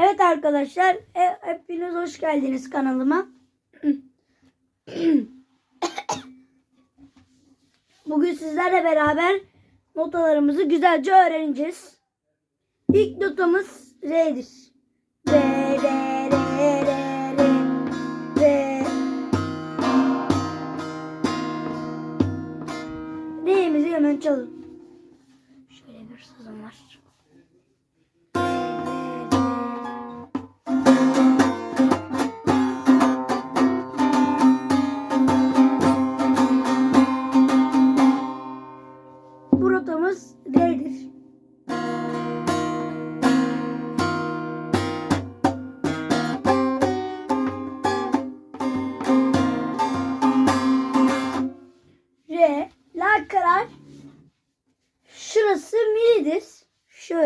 Evet arkadaşlar, e, hepiniz hoş geldiniz kanalıma. Bugün sizlerle beraber notalarımızı güzelce öğreneceğiz. İlk notamız R'dir. Re, re, re, re, re, re. Re'mizi hemen çalın.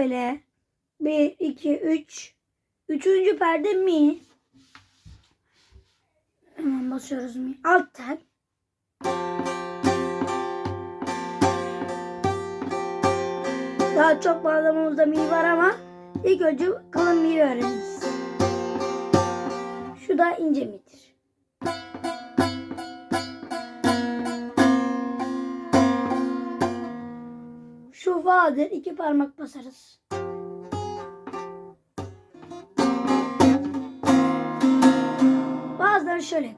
Şöyle. 1, 2, 3. Üçüncü perde mi. Hemen basıyoruz mi. Alt tel. Daha çok bağlamamızda mi var ama ilk önce kalın mi öğreniriz. Şu da ince mi'dir. Şu fa'dır. iki parmak basarız. Bazıları şöyle.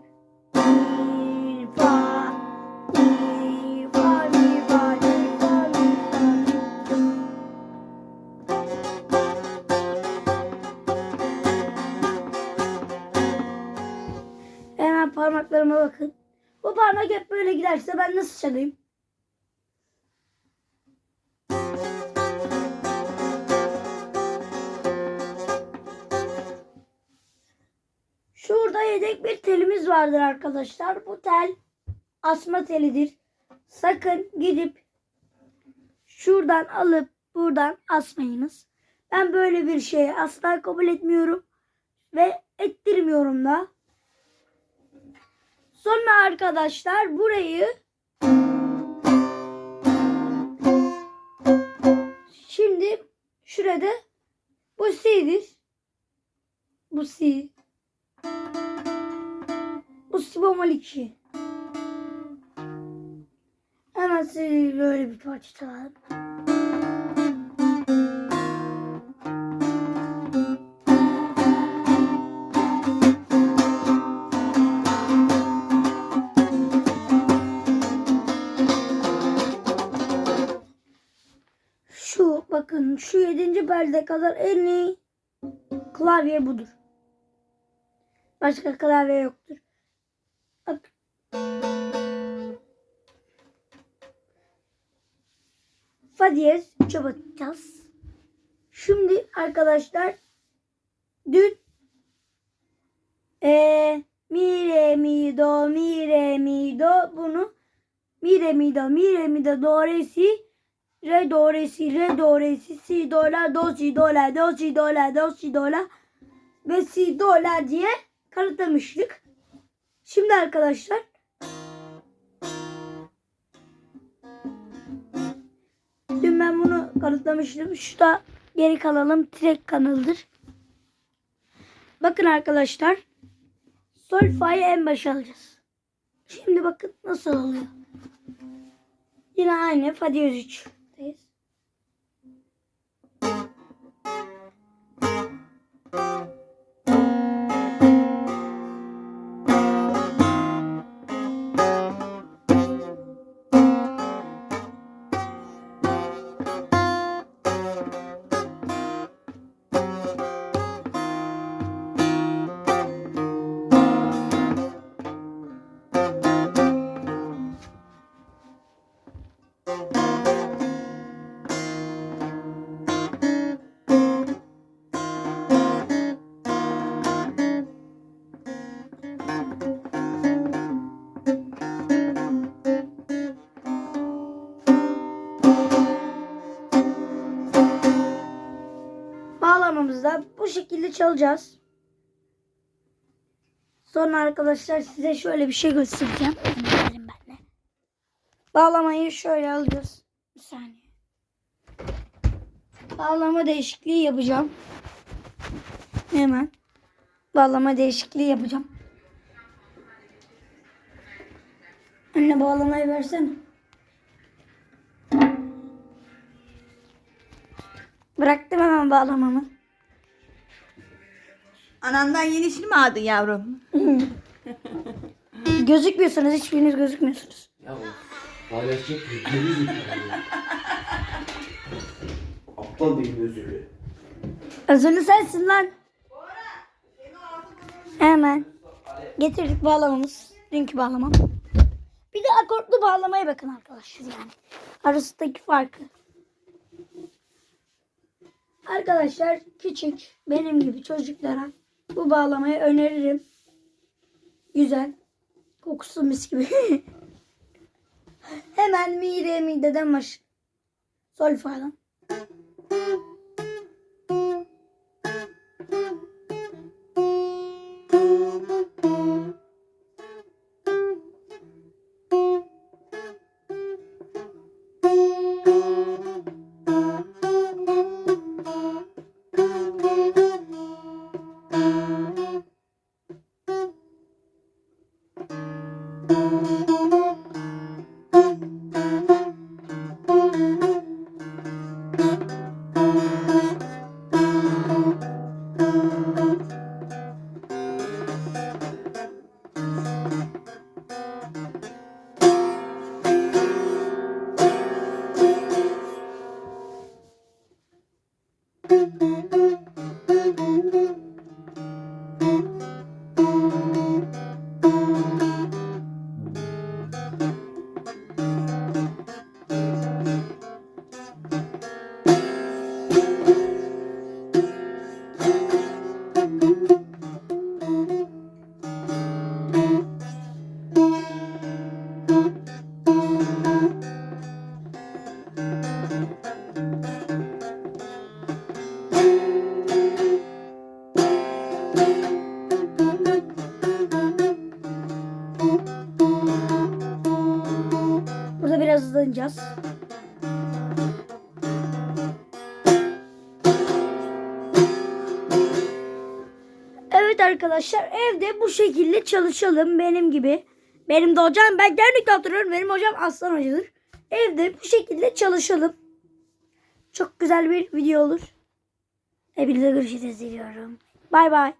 Mi, parmaklarıma bakın. Bu parmak hep böyle giderse ben nasıl çalayım? Yedek bir telimiz vardır arkadaşlar. Bu tel asma telidir. Sakın gidip şuradan alıp buradan asmayınız. Ben böyle bir şeyi asla kabul etmiyorum ve ettirmiyorum da. Sonra arkadaşlar burayı şimdi şurada bu C'dir. Bu C. Bu si bemol 2. Hemen size böyle bir parça çalalım. Şu bakın şu yedinci perde kadar en iyi klavye budur. Başka klavye yoktur. Fa diyez. Şimdi arkadaşlar dün e, mi re mi do mi re mi do bunu mi re mi do mi re mi do do re si re do re si re do re si si do la do si do la do si do la do si do la ve si do la diye kanıtlamıştık. Şimdi arkadaşlar kanıtlamıştım. Şu da geri kalalım direkt kanalıdır. Bakın arkadaşlar sol fa'yı en başa alacağız. Şimdi bakın nasıl oluyor. Yine aynı fa diyez 3'teyiz. Bağlamamızda bu şekilde çalacağız. Sonra arkadaşlar size şöyle bir şey göstereceğim. Benimle. Bağlamayı şöyle alıyoruz. Bir saniye. Bağlama değişikliği yapacağım. Hemen bağlama değişikliği yapacağım. Anne bağlamayı versene. Bıraktım hemen bağlamamı. Anandan yenisini mi aldın yavrum? Gözükmüyorsunuz. Hiçbiriniz gözükmüyorsunuz. Ya paylaşacak bir zekalı. Aptal değil özürlü. Özürlü sensin lan. Hemen. Getirdik bağlamamız. Dünkü bağlamam. Bir de akortlu bağlamaya bakın arkadaşlar yani. Arasındaki farkı. Arkadaşlar küçük benim gibi çocuklara bu bağlamayı öneririm. Güzel. Kokusu mis gibi. Hemen mi re mi deden baş. Sol falan. Burada hızlanacağız. Evet arkadaşlar evde bu şekilde çalışalım benim gibi. Benim de hocam ben Gernik'te oturuyorum. Benim hocam Aslan hocadır. Evde bu şekilde çalışalım. Çok güzel bir video olur. Hepinize görüşürüz diliyorum. Bay bay.